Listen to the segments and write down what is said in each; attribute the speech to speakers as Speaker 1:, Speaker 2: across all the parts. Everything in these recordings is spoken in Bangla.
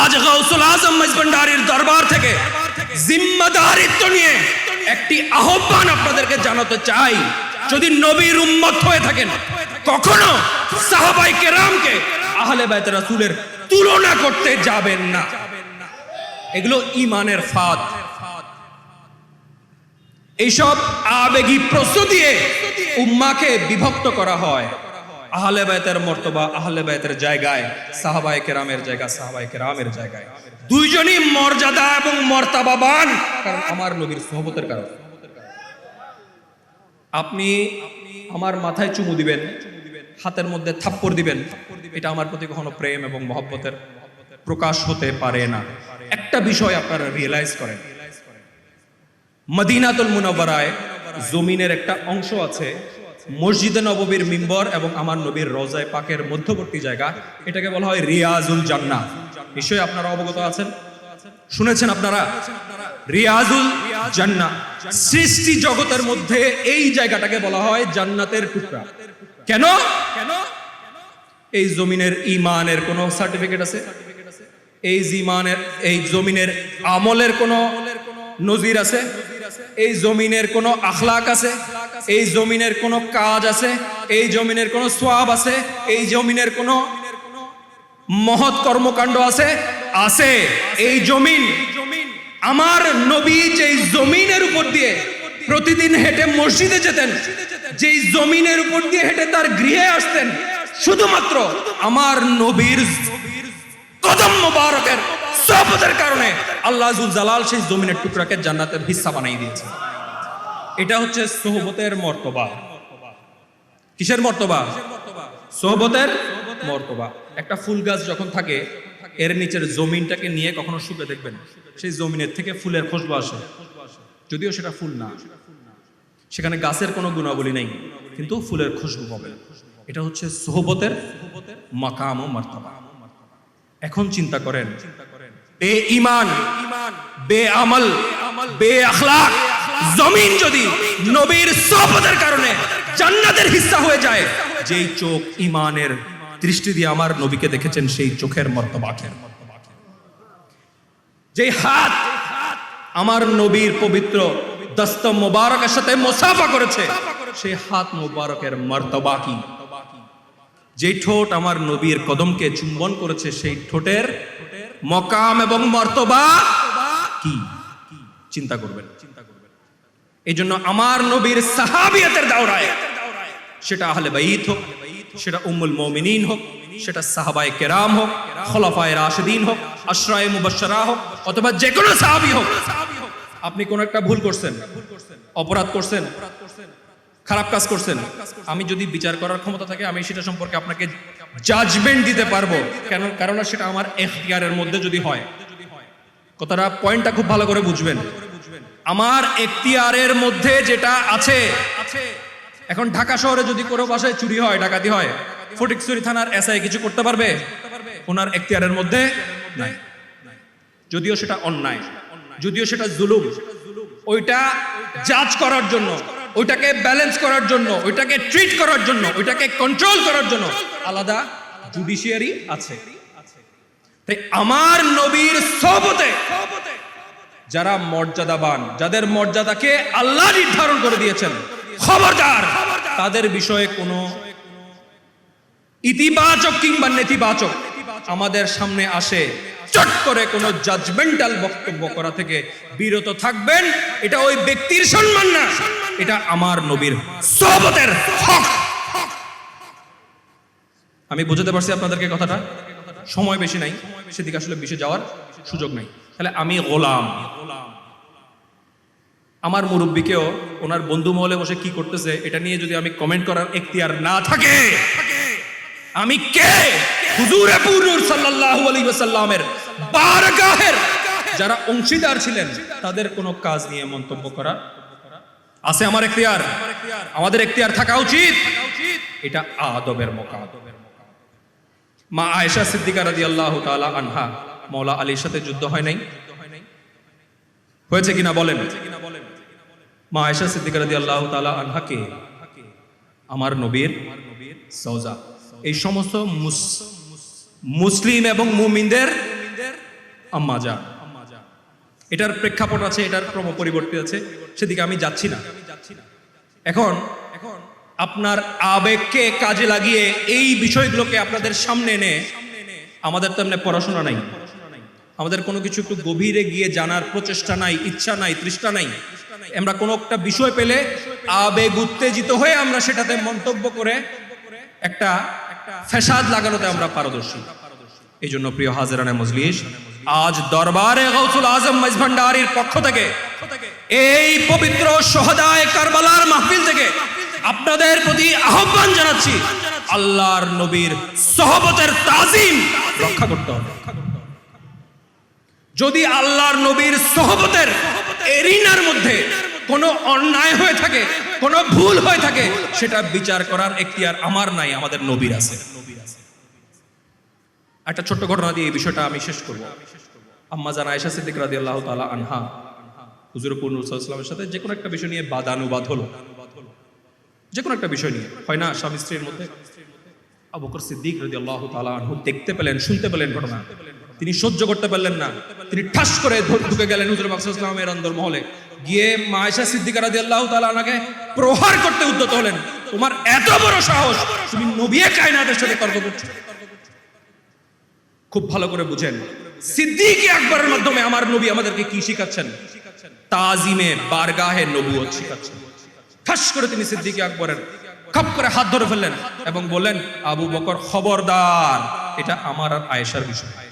Speaker 1: আজ গৌসুল আজম মজবন্ডারির দরবার থেকে জিম্মাদারিত্ব নিয়ে একটি আহ্বান আপনাদেরকে জানাতে চাই। যদি নবীর উম্মত হয়ে থাকেন, কখনো সাহাবাই কেরামকে আহলে বাইত রাসূলের তুলনা করতে যাবেন না। এগুলো ইমানের ফাঁদ। এইসব আবেগী প্রশ্ন দিয়ে উম্মাকে বিভক্ত করা হয়। আহলে বাইতের মর্তবা, আহলে বাইতের জায়গায় সাহাবাই কেরামের জায়গা সাহাবাই কেরামের জায়গায়। দুইজনই মর্যাদা এবং মর্তাবাবান, কারণ আমার নবীর সহবতের কারণ। আপনি আমার মাথায় চুমু দিবেন, হাতের মধ্যে থাপ্পড় দিবেন, এটা আমার প্রতি কখনো প্রেম এবং মহব্বতের প্রকাশ হতে পারে না। একটা বিষয় আপনারা রিয়েলাইজ করেন। মদিনাতুল মুনাওয়ারায় জমিনের একটা অংশ আছে মসজিদে নববীর মিম্বর এবং আমার নবীর রোজায় পাকের মধ্যবর্তী জায়গা, এটাকে বলা হয় রিয়াজুল জান্নাহ। নিশ্চয়ই আপনারা অবগত আছেন? শুনেছেন আপনারা? রিয়াজুল জান্নাহ। সৃষ্টি জগতের মধ্যে এই জায়গাটাকে বলা হয় জান্নাতের টুকরা। কেন? কেন এই জমিনের ইমানের কোনো সার্টিফিকেট আছে? এই জিমানের, এই জমিনের আমলের কোনো নজির আছে? এই জমিনের কোনো আখলাক আছে? এই জমিনের কোনো কাজ আছে, এই জমিনের কোনো সোয়াব আছে, এই জমিনের কোনো মহৎ কর্মকাণ্ড আছে আছে। এই জমিন আমার নবী যেই জমিনের উপর দিয়ে প্রতিদিন হেঁটে মসজিদে যেতেন, যেই জমিনের উপর দিয়ে হেঁটে তার গৃহে আসতেন, শুধুমাত্র আমার নবীর কদম মোবারকের সহবতের কারণে আল্লাহ জালাল সেই জমিনের টুকরাকে জান্নাতের হিস্সা বানাই দিয়েছে এটা হচ্ছে সোহবতের মর্তবা। কিসের মর্তবা? সোহবতের মর্তবা। একটা ফুল গাছ যখন থাকে, এর নিচের জমিনটাকে নিয়ে কখনো শুকে দেখবেন। সেই জমিনের থেকে ফুলের খুশবু আসে। যদিও সেটা ফুল না। সেখানে গাছের কোনো গুণাবলী নেই, কিন্তু ফুলের খুশবু পাবে। এটা হচ্ছে সোহবতের মাকাম ও মর্তবা। এখন চিন্তা করেন, বে ইমান, বে আমল, বে আখলাক জমিন যদি নবীর সহবতের কারণে জান্নাতের হিস্সা হয়ে যায়, যেই চোখ ইমানের দৃষ্টি দিয়ে আমার নবীকে দেখেছেন, সেই চোখের মর্তবাখের যে হাত আমার নবীর পবিত্র দস্ত মোবারকের সাথে মোসাফা করেছে, সেই হাত মোবারকের মর্তবা কি? যে ঠোঁট আমার নবীর কদমকে চুম্বন করেছে, সেই ঠোঁটের মকাম এবং মর্তবা কি? চিন্তা করবেন। এই জন্য আমার নবীর সাহাবিয়াতের দাওরায় সেটা আহলে বাইত হোক, সেটা উম্মুল মুমিনিন হোক, সেটা সাহাবায়ে কেরাম হোক, খলাফায়ে রাশিদিন হোক, আশরায়ে মুবাশশারা হোক, অথবা যে কোনো সাহাবী হোক। আপনি কোন একটা ভুল করছেন, অপরাধ করছেন, খারাপ কাজ করছেন, আমি যদি বিচার করার ক্ষমতা থাকে, আমি সেটা সম্পর্কে আপনাকে জাজমেন্ট দিতে পারব। কেন? কারণ সেটা আমার এখতিয়ারের মধ্যে যদি হয়, কথাটা পয়েন্টটা খুব ভালো করে বুঝবেন। আমার এখতিয়ারের মধ্যে যেটা আছে, এখন ঢাকা শহরে যদি কোনো বাসায় চুরি হয়, ডাকাতি হয় ফটিকচুরি থানার এসআই কিছু করতে পারবে? ওনার এখতিয়ারের মধ্যে নাই। যদিও সেটা অন্যায়, যদিও সেটা জুলুম, ওইটা জাজ করার জন্য, ওইটাকে ব্যালেন্স করার জন্য, ওইটাকে ট্রিট করার জন্য, ওইটাকে কন্ট্রোল করার জন্য আলাদা জুডিশিয়ারি আছে। তাই আমার নবীর সহবতে যারা মর্যাদাবান, যাদের মর্যাদাকে আল্লাহ নির্ধারণ করে দিয়েছেন। খবরদার। তাদের বিষয়ে কোনো ইতিবাচক কিংবা নেতিবাচক আমাদের সামনে আসে। চট করে কোনো জাজমেন্টাল বক্তব্য করা থেকে বিরত থাকবেন। এটা ওই ব্যক্তির সম্মান না। এটা আমার নবীর সহবতের হক। আমি বুঝতে পারছি আপনাদেরকে কথাটা। সময় বেশি নাই। সেদিকে আসলে বেশি যাওয়ার সুযোগ নাই। তাহলে আমি গোলাম। আমার মুরব্বীকেও ওনার বন্ধু মহলে বসে কি করতেছে, এটা নিয়ে যদি আমি কমেন্ট করার এখতিয়ার না থাকে, আমি কে? সাল্লাল্লাহু আলাইহি ওয়াসাল্লামের বারগাহের যারা অংশীদার ছিলেন, তাদের কোনো কাজ নিয়ে মন্তব্য করা আছে আমার এখতিয়ার? আমাদের এখতিয়ার থাকা উচিত। এটা আদবের মোকাম। মা আয়েশা সিদ্দিকা রাদিয়াল্লাহু তাআলা আনহা মৌলা আলীর সাথে যুদ্ধ হয় নাই? হয়েছে কিনা বলেন? মা আয়েশা সিদ্দিকা রাদিয়াল্লাহু তাআলা আনহাকে আমার নবীর সওজা। এই সমস্ত মুসলিম এবং মুমিনদের আম্মা যান এটার প্রেক্ষাপট আছে, এটার ক্রম পরিবর্তন আছে, সেদিকে আমি যাচ্ছি না। এখন এখন আপনার আবেগকে কাজে লাগিয়ে এই বিষয়গুলোকে আপনাদের সামনে এনে আমাদের তো পড়াশোনা নাই। আমাদের কোনো কিছু একটু গভীরে গিয়ে জানার প্রচেষ্টা নাই, ইচ্ছা নাই তৃষ্ঠা নাই। আমরা কোনো একটা বিষয় পেলে আবেগ উত্তেজিত হয়ে আমরা সেটাতে মন্তব্য করে একটা ফ্যাসাদ লাগানোতে আমরা পারদর্শী। এই জন্য প্রিয় হাজারানে মজলিস, আজ দরবারে গৌসুল আজম মজভান্ডারির পক্ষ থেকে এই পবিত্র সহদায় কারবালার মাহফিল থেকে আপনাদের প্রতি আহ্বান জানাচ্ছি, আল্লাহর নবীর সহবতের তাজিম রক্ষা করতে হবে। যদি আল্লাহর নবীর সহবতের এরিনার মধ্যে কোনো অন্যায় হয়ে থাকে, কোনো ভুল হয়ে থাকে, সেটা বিচার করার এখতিয়ার আমার নাই, আমাদের নবীর আছে। একটা ছোট্ট ঘটনা দিয়ে এই বিষয়টা আমি শেষ করব। আম্মা জান আয়েশা সিদ্দিক রাদিয়াল্লাহু তাআলা আনহা, হুজুর সাল্লামের সাথে যে কোনো একটা বিষয় নিয়ে বাদানুবাদ হলো। যে কোনো একটা বিষয় নিয়ে, হয় না, স্বামী স্ত্রীর মধ্যে? আবু সিদ্দিক রাদিয়াল্লাহু তাআলা আনহু দেখতে পেলেন, শুনতে পেলেন ঘটনা। তিনি সহ্য করতে পারলেন না। তিনি ঠাস করে ঢুকে গেলেন হুজুর বাকসামের অন্দর মহলে। গিয়ে মায়েশা সিদ্দিকা রাদিয়াল্লাহু তাআলা আনাকে প্রহার করতে উদ্যত হলেন। তোমার এত বড় সাহস, তুমি নবিয়ে কায়নাতের সাথে তর্ক করছ। খুব ভালো করে বুঝেন। সিদ্দিক আকবরের মাধ্যমে আমার নবী আমাদেরকে কি শিখাচ্ছেন? তাজিমে, বারগাহে নবুয়ত শিখাচ্ছেন। ঠাস করে তিনি সিদ্দিক আকবরের খপ করে হাত ধরে ফেললেন এবং বললেন, আবু বকর খবরদার। এটা আমার আর আয়েশার বিষয়।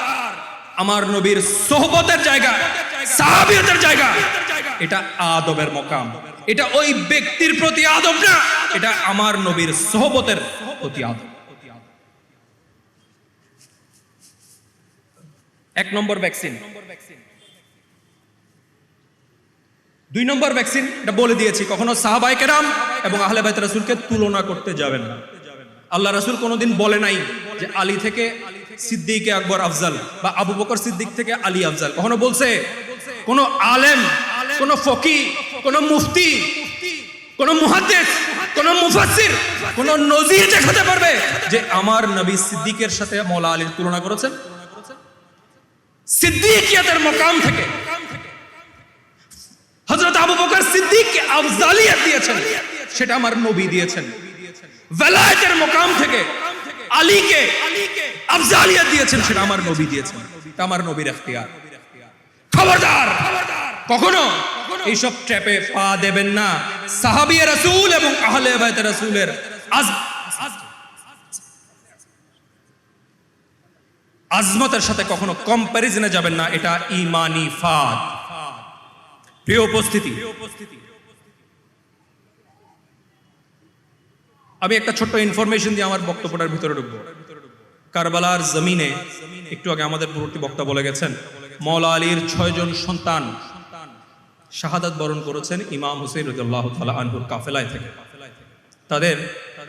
Speaker 1: আমার নবীর সোহবতের জায়গা, সাহাবিয়তের জায়গা। এটা আদবের মকাম। এটা ওই ব্যক্তির প্রতি আদব না। এটা আমার নবীর সোহবতের প্রতি আদব। এক নম্বর ভ্যাকসিন দুই নম্বর ভ্যাকসিন এটা বলে দিয়েছি। কখনো সাহাবাই কেরাম এবং আহলে বাইত রাসুলকে তুলনা করতে যাবেন আল্লাহ রাসুল কোনোদিন বলে নাই যে আলী থেকে সিদ্দিকে আকবর আফজাল বা আবু বকর সিদ্দিক থেকে আলী আফজাল। কখনো বলছে? কোন আলেম, কোন ফকি, কোন মুফতি, কোন মুহাদ্দিস, কোন মুফাসসির, কোন নজির দেখাতে পারবে যে আমার নবী সিদ্দিকের সাথে মৌলা আলীর তুলনা করেছেন? সিদ্দিকিয়াতের মকাম থেকে হযরত আবু বকর সিদ্দিককে আফজালিয়াত দিয়েছেন, সেটা আমার নবী দিয়েছেন। ভেলায়েতের মকাম থেকে আলীকে আফজালিয়াত দিয়েছেন সেটা আমার নবী দিয়েছেন। আমার নবীর এখতিয়ার। খবরদার! কখনো এইসব ট্র্যাপে পা দেবেন না। সাহাবিয়ে রাসূল এবং আহলে বাইত রাসূলের আজ আজমতের সাথে কখনো কম্প্যারিজনে যাবেন না। এটা ইমানি ফাদ। প্রিয় উপস্থিতি, আমি একটা ছোট্ট ইনফরমেশন দিয়ে আমার বক্তব্যটার ভিতরে ঢুকবো। কারবালার জমিনে, একটু আগে আমাদের পূর্ববর্তী বক্তা বলে গেছেন মৌলা আলীর ছয়জন সন্তান শাহাদাত বরণ করেছেন ইমাম হুসেন তালা আনহুর কাফেলায় থেকে। তাদের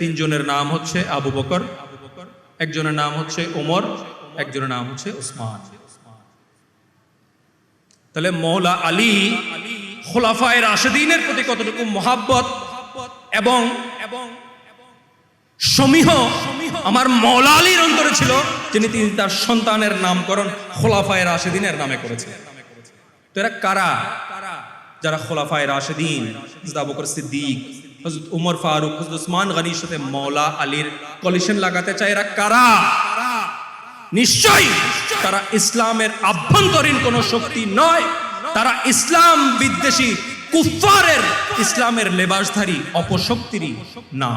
Speaker 1: তিনজনের নাম হচ্ছে আবু বকর, একজনের নাম হচ্ছে ওমর, একজনের নাম হচ্ছে উসমান তাহলে মৌলা আলী খোলাফায় রাশেদিনের প্রতি কতটুকু মহাব্বত এবং এবং সমীহ আমার মৌলা আলীর অন্তরে ছিল, যিনি তিনি তার সন্তানের নামকরণ খোলাফায় রাশেদিনের নামে করেছিলেন। তো এরা কারা? যারা খোলাফায় রাশেদিন সিদ্দিক উমর ফারুক উসমান গনির সাথে মৌলা আলীর কলিশন লাগাতে চায়, এরা কারা? নিশ্চয়ই তারা ইসলামের আভ্যন্তরীণ কোন শক্তি নয়। তারা ইসলাম বিদ্বেষী কুফারের ইসলামের লেবাসধারী, অপশক্তিরই না।